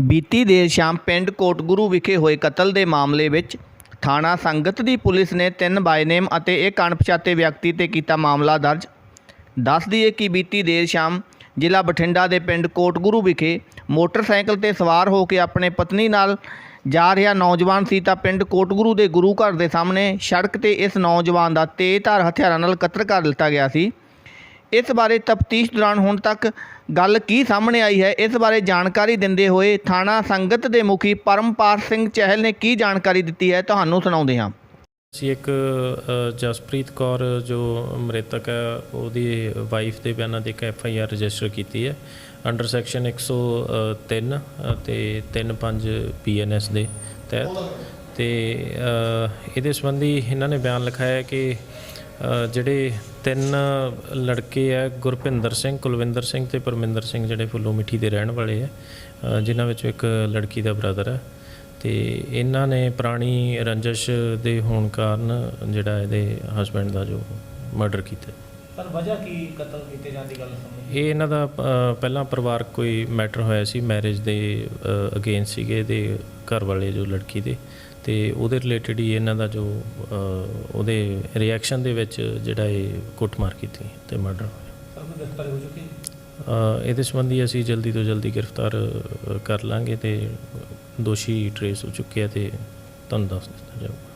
ਬੀਤੀ ਦੇਰ ਸ਼ਾਮ ਪਿੰਡ ਕੋਟਗੁਰੂ ਵਿਖੇ ਹੋਏ ਕਤਲ ਦੇ ਮਾਮਲੇ ਵਿੱਚ ਥਾਣਾ ਸੰਗਤ ਦੀ ਪੁਲਿਸ ਨੇ ਤਿੰਨ ਬਾਇਨੇਮ ਅਤੇ ਇੱਕ ਅਣਪਛਾਤੇ ਵਿਅਕਤੀ ਤੇ ਕੀਤਾ ਮਾਮਲਾ ਦਰਜ। ਦੱਸ ਦਈਏ ਕਿ ਬੀਤੀ ਦੇਰ ਸ਼ਾਮ ਜ਼ਿਲ੍ਹਾ ਬਠਿੰਡਾ ਦੇ ਪਿੰਡ ਕੋਟਗੁਰੂ ਵਿਖੇ ਮੋਟਰਸਾਈਕਲ ਤੇ ਸਵਾਰ ਹੋ ਕੇ ਆਪਣੇ ਪਤਨੀ ਨਾਲ ਜਾ ਰਿਹਾ ਨੌਜਵਾਨ ਸੀ ਤਾਂ ਪਿੰਡ ਕੋਟਗੁਰੂ ਦੇ ਗੁਰੂ ਘਰ ਦੇ ਸਾਹਮਣੇ ਸੜਕ ਤੇ ਇਸ ਨੌਜਵਾਨ ਦਾ ਤੇਜ਼ਧਾਰ ਹਥਿਆਰਾਂ ਨਾਲ ਕਤਲ ਕਰ ਦਿੱਤਾ ਗਿਆ ਸੀ। ਇਸ ਬਾਰੇ ਤਫਤੀਸ਼ ਦੌਰਾਨ ਹੁਣ ਤੱਕ ਗੱਲ ਕੀ ਸਾਹਮਣੇ ਆਈ ਹੈ? ਇਸ ਬਾਰੇ ਜਾਣਕਾਰੀ ਦਿੰਦੇ ਹੋਏ ਥਾਣਾ ਸੰਗਤ ਦੇ ਮੁਖੀ ਪਰਮਪਾਲ ਸਿੰਘ ਚਹਿਲ ਨੇ ਕੀ ਜਾਣਕਾਰੀ ਦਿੱਤੀ ਹੈ? ਤੁਹਾਨੂੰ ਸੁਣਾਉਂਦੇ ਹਾਂ। ਅਸੀਂ ਇੱਕ ਜਸਪ੍ਰੀਤ ਕੌਰ ਜੋ ਮ੍ਰਿਤਕ ਹੈ ਉਹਦੀ ਵਾਈਫ ਦੇ ਬਿਆਨਾਂ ਤੇ ਇੱਕ ਐਫ ਆਈ ਆਰ ਰਜਿਸਟਰ ਕੀਤੀ ਹੈ ਅੰਡਰ ਸੈਕਸ਼ਨ 103 ਅ, ਤੇ 35 ਪੀ ਐਨ ਐਸ ਦੇ ਤਹਿਤ। ਤੇ ਇਹਦੇ ਸੰਬੰਧੀ ਇਹਨਾਂ ਨੇ ਬਿਆਨ ਲਿਖਾਇਆ ਕਿ ਜਿਹੜੇ ਤਿੰਨ ਲੜਕੇ ਆ ਗੁਰਪਿੰਦਰ ਸਿੰਘ ਕੁਲਵਿੰਦਰ ਸਿੰਘ ਤੇ ਪਰਮਿੰਦਰ ਸਿੰਘ ਜਿਹੜੇ ਫੁੱਲੋ ਮਿੱਠੀ ਦੇ ਰਹਿਣ ਵਾਲੇ ਆ ਜਿਨ੍ਹਾਂ ਵਿੱਚੋਂ ਇੱਕ ਲੜਕੀ ਦਾ ਬ੍ਰਦਰ ਹੈ ਤੇ ਇਹਨਾਂ ਨੇ ਪੁਰਾਣੀ ਰੰਜਿਸ਼ ਦੇ ਹੋਣ ਕਾਰਨ ਜਿਹੜਾ ਇਹਦੇ ਹਸਬੰਡ ਦਾ ਜੋ ਮਰਡਰ ਕੀਤਾ। ਸਰ ਵਜ੍ਹਾ ਕੀ ਕਤਲ ਕੀਤੇ ਜਾਣ ਦੀ ਗੱਲ ਸਾਹਮਣੇ ਇਹ ਇਹਨਾਂ ਦਾ ਪਹਿਲਾਂ ਪਰਿਵਾਰਕ ਕੋਈ ਮੈਟਰ ਹੋਇਆ ਸੀ ਮੈਰਿਜ ਦੇ ਅਗੇਂਸਟ ਸੀਗੇ ਦੇ ਘਰ ਵਾਲੇ ਜੋ ਲੜਕੀ ਦੇ। ਤੇ ਉਹਦੇ ਰਿਲੇਟਡ ਹੀ ਇਹਨਾਂ ਦਾ ਜੋ ਉਹਦੇ ਰਿਐਕਸ਼ਨ ਦੇ ਵਿੱਚ ਜਿਹੜਾ ਇਹ ਕੁੱਟਮਾਰ ਕੀਤੀ ਤੇ ਮਰਡਰ ਹੋਇਆ। ਇਹਦੇ ਸੰਬੰਧੀ ਅਸੀਂ ਜਲਦੀ ਤੋਂ ਜਲਦੀ ਗ੍ਰਿਫਤਾਰ ਕਰ ਲਾਂਗੇ ਤੇ ਦੋਸ਼ੀ ਟਰੇਸ ਹੋ ਚੁੱਕੇ ਆ ਤੇ ਤੁਹਾਨੂੰ ਦੱਸ ਦਿੱਤਾ ਜਾਊਗਾ।